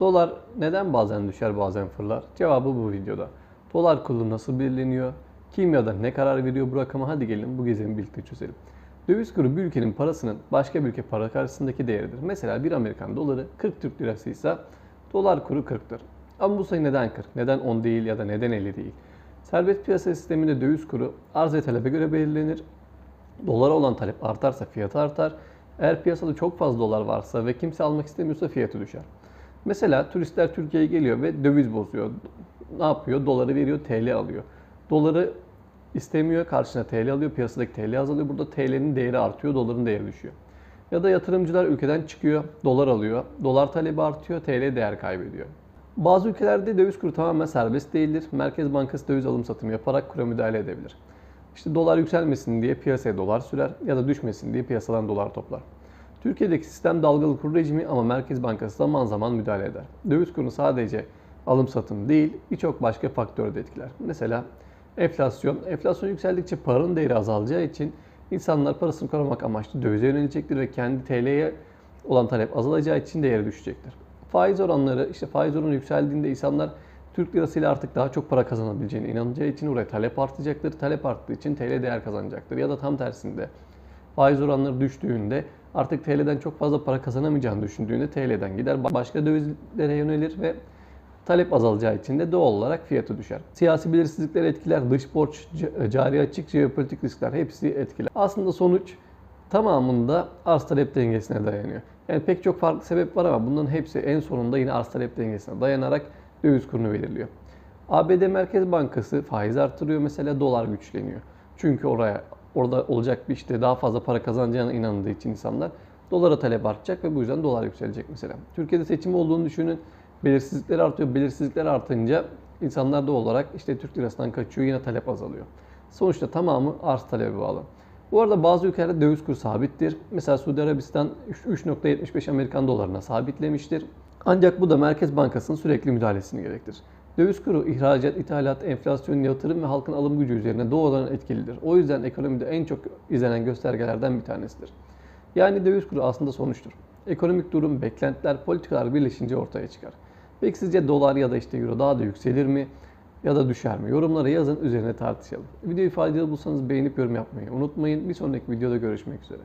Dolar neden bazen düşer bazen fırlar? Cevabı bu videoda. Dolar kuru nasıl belirleniyor? Kim ya da ne karar veriyor bu rakama? Hadi gelin bu gizemi birlikte çözelim. Döviz kuru bir ülkenin parasının başka bir ülke para karşısındaki değeridir. Mesela bir Amerikan doları 40 Türk lirası ise dolar kuru 40'tır. Ama bu sayı neden 40? Neden 10 değil ya da neden 50 değil? Serbest piyasa sisteminde döviz kuru arz ve talebe göre belirlenir. Dolara olan talep artarsa fiyatı artar. Eğer piyasada çok fazla dolar varsa ve kimse almak istemiyorsa fiyatı düşer. Mesela turistler Türkiye'ye geliyor ve döviz bozuyor. Ne yapıyor? Doları veriyor, TL alıyor. Doları istemiyor, karşına TL alıyor, piyasadaki TL azalıyor. Burada TL'nin değeri artıyor, doların değeri düşüyor. Ya da yatırımcılar ülkeden çıkıyor, dolar alıyor. Dolar talebi artıyor, TL değer kaybediyor. Bazı ülkelerde döviz kuru tamamen serbest değildir. Merkez Bankası döviz alım satımı yaparak kura müdahale edebilir. İşte dolar yükselmesin diye piyasaya dolar sürer ya da düşmesin diye piyasadan dolar toplar. Türkiye'deki sistem dalgalı kur rejimi ama Merkez Bankası zaman zaman müdahale eder. Döviz kurunu sadece alım satım değil birçok başka faktör de etkiler. Mesela enflasyon. Enflasyon yükseldikçe paranın değeri azalacağı için insanlar parasını korumak amaçlı dövize yönelecektir ve kendi TL'ye olan talep azalacağı için değeri düşecektir. Faiz oranları, işte faiz oranı yükseldiğinde insanlar Türk lirasıyla artık daha çok para kazanabileceğine inanacağı için oraya talep artacaktır. Talep arttığı için TL değer kazanacaktır. Ya da tam tersinde faiz oranları düştüğünde artık TL'den çok fazla para kazanamayacağını düşündüğünde TL'den gider başka dövizlere yönelir ve talep azalacağı için de doğal olarak fiyatı düşer. Siyasi belirsizlikler etkiler, dış borç, cari açık, jeopolitik riskler hepsi etkiler. Aslında sonuç tamamında arz talep dengesine dayanıyor. Yani pek çok farklı sebep var ama bunların hepsi en sonunda yine arz talep dengesine dayanarak döviz kurunu belirliyor. ABD Merkez Bankası faiz artırıyor mesela dolar güçleniyor. Çünkü oraya orada olacak bir işte daha fazla para kazanacağına inandığı için insanlar dolara talep artacak ve bu yüzden dolar yükselecek mesela. Türkiye'de seçim olduğunu düşünün. Belirsizlikler artıyor. Belirsizlikler artınca insanlar doğal olarak işte Türk lirasından kaçıyor yine talep azalıyor. Sonuçta tamamı arz talebe bağlı. Bu arada bazı ülkelerde döviz kuru sabittir. Mesela Suudi Arabistan 3.75 Amerikan dolarına sabitlemiştir. Ancak bu da Merkez Bankası'nın sürekli müdahalesini gerektirir. Döviz kuru ihracat, ithalat, enflasyon, yatırım ve halkın alım gücü üzerine doğrudan etkilidir. O yüzden ekonomide en çok izlenen göstergelerden bir tanesidir. Yani döviz kuru aslında sonuçtur. Ekonomik durum, beklentiler, politikalar birleşince ortaya çıkar. Peki sizce dolar ya da işte euro daha da yükselir mi? Ya da düşer mi? Yorumlara yazın, üzerine tartışalım. Videoyu faydalı bulsanız beğenip yorum yapmayı unutmayın. Bir sonraki videoda görüşmek üzere.